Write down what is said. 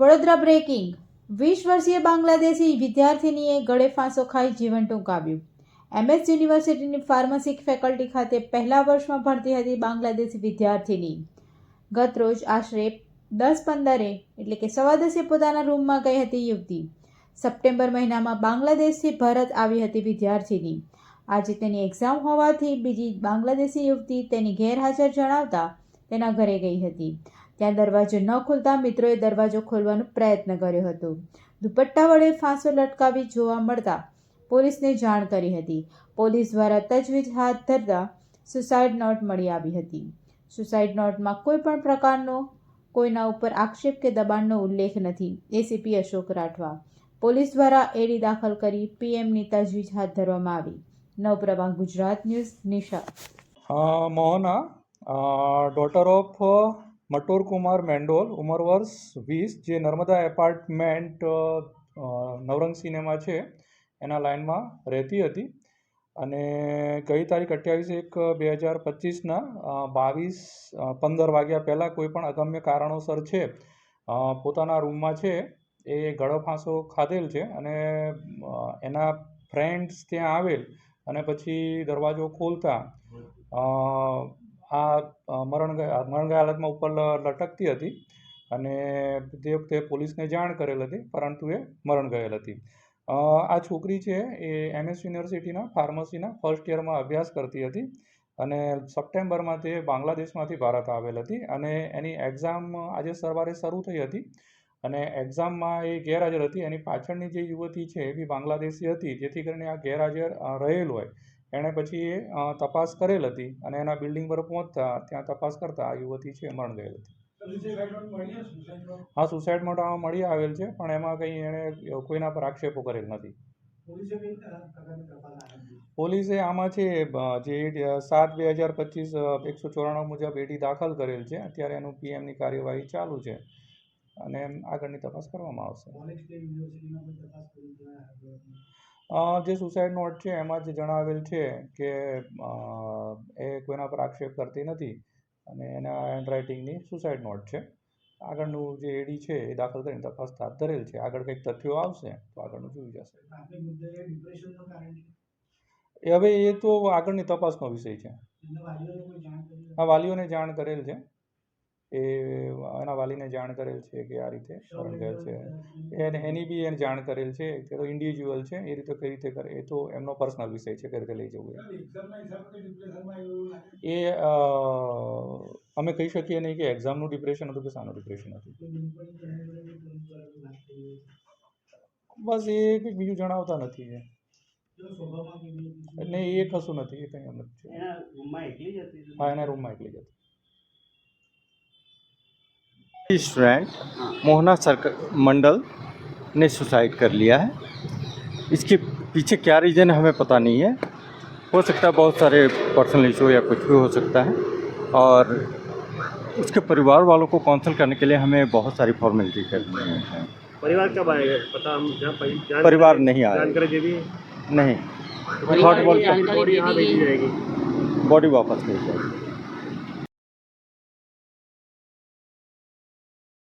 Vadodara breaking. વીસ વર્ષીય બાંગ્લાદેશી વિદ્યાર્થીનીએ ગળે ફાંસો ખાઈ જીવન ટૂંકાવ્યું. એમએસ યુનિવર્સિટીની ફાર્મસી ફેકલ્ટી ખાતે પહેલા વર્ષમાં ભણતી હતી બાંગ્લાદેશી વિદ્યાર્થીની. ગત રોજ આશરે દસ પંદરે, એટલે કે સવા દસે પોતાના રૂમમાં ગઈ હતી યુવતી. સપ્ટેમ્બર મહિનામાં બાંગ્લાદેશથી ભારત આવી હતી વિદ્યાર્થીની. આજે તેની એક્ઝામ હોવાથી બીજી બાંગ્લાદેશી યુવતી તેની ગેરહાજર જણાવતા તેના ઘરે ગઈ હતી. ત્યાં દરવાજો ન ખોલતા મિત્રોએ દરવાજો ખોલવાનો પ્રયત્ન કર્યો હતો. દુપટ્ટા વડે ફાંસો લટકાવી જોવા મળતા પોલીસને જાણ કરી હતી. પોલીસ દ્વારા તજવીજ હાથ ધરતા સુસાઇડ નોટ મળી આવી હતી. સુસાઇડ નોટમાં કોઈ પણ પ્રકારનો કોઈના ઉપર આક્ષેપ કે દબાણનો ઉલ્લેખ નથી. એસીપી અશોક રાઠવા. પોલીસ દ્વારા એડી દાખલ કરી પીએમની તજવીજ હાથ ધરવામાં આવી. Navprabha, Gujarat news, Nisha. Mohana. Daughter of મટોર Kumar મેન્ડોલ ઉંમર વર્ષ વીસ, જે નર્મદા એપાર્ટમેન્ટ નવરંગ સિનેમા છે, એના લાઇનમાં રહેતી હતી. અને ગઈ તારીખ અઠ્યાવીસ એક, બે હજાર પચીસના બાવીસ પંદર વાગ્યા પહેલાં કોઈ પણ અગમ્ય કારણોસર છે પોતાના રૂમમાં છે, એ ગળો ફાંસો ખાધેલ છે અને એના ફ્રેન્ડ્સ ત્યાં આવેલ અને પછી દરવાજો ખોલતા આ મરણ ગયા મરણ ગયા હાલતમાં ઉપર લટકતી હતી અને તે વખતે પોલીસને જાણ કરેલ હતી, પરંતુ એ મરણ ગયેલ હતી. આ છોકરી છે એ એમએસ યુનિવર્સિટીના, ફાર્મસીના, ફર્સ્ટ યરમાં અભ્યાસ કરતી હતી અને સપ્ટેમ્બરમાં તે બાંગ્લાદેશમાંથી ભારત આવેલ હતી અને એની એક્ઝામ આજે સવારે શરૂ થઈ હતી અને એક્ઝામમાં એ ગેરહાજર હતી. એની પાછળની જે યુવતી છે એ બી બાંગ્લાદેશી હતી, જેથી કરીને આ ગેરહાજર રહેલ હોય. એણે પછી તપાસ કરેલ હતી અને એના બિલ્ડિંગ પર પહોંચતા ત્યાં તપાસ કરતા આ યુવતી છે મરણ ગયેલ હતી. હા સુસાઇડ મોટામાં મળી આવેલ છે, પણ એમાં કંઈ એણે કોઈના પર આક્ષેપો કરેલ નથી. પોલીસે આમાં છે જે સાત બે હજાર પચીસ એકસો ચોરાણું મુજબ એડી દાખલ કરેલ છે, અત્યારે એનું પીએમની કાર્યવાહી ચાલુ છે અને આગળની તપાસ કરવામાં આવશે. જે સુસાઇડ નોટ છે એમાં જ જણાવેલ છે કે એ કોઈના પર આક્ષેપ કરતી નથી અને એના હેન્ડરાઇટિંગની સુસાઇડ નોટ છે. આગળનું જે એડી છે એ દાખલ કરીને તપાસ હાથ ધરેલ છે. આગળ કંઈક તથ્યો આવશે તો આગળનું જોઈ જશે. એ હવે એ તો આગળની તપાસનો વિષય છે. આ વાલીઓને જાણ કરેલ છે. એ એના વાલીને જાણ કરેલ છે કે આ રીતે ગયેલ છે. એને એની બી એને જાણ કરેલ છે કે તો ઇન્ડિવિજ્યુઅલ છે એ રીતે કઈ રીતે કરે એ તો એમનો પર્સનલ વિષય છે કઈ રીતે લઈ જવું એ એ અમે કહી શકીએ નહીં કે એક્ઝામનું ડિપ્રેશન હતું કે શાનું ડિપ્રેશન હતું? બસ એ કંઈક બીજું જણાવતા નથી એ. એટલે એ કશું નથી એ કંઈ એમ જ છે. એના રૂમમાં એકલી જ હા એના રૂમમાં એકલી જ હતી. स्टूडेंट मोहना सर्कल मंडल ने सुसाइड कर लिया है। इसके पीछे क्या रीज़न है हमें पता नहीं है। हो सकता है बहुत सारे पर्सनल इशू या कुछ भी हो सकता है। और उसके परिवार वालों को काउंसिल करने के लिए हमें बहुत सारी फॉर्मेलिटी करनी है। परिवार कब आएगा? पता हम जहाँ परिवार नहीं आया। नहीं। बॉडी बॉडी भेजी वापस नहीं जाएगी।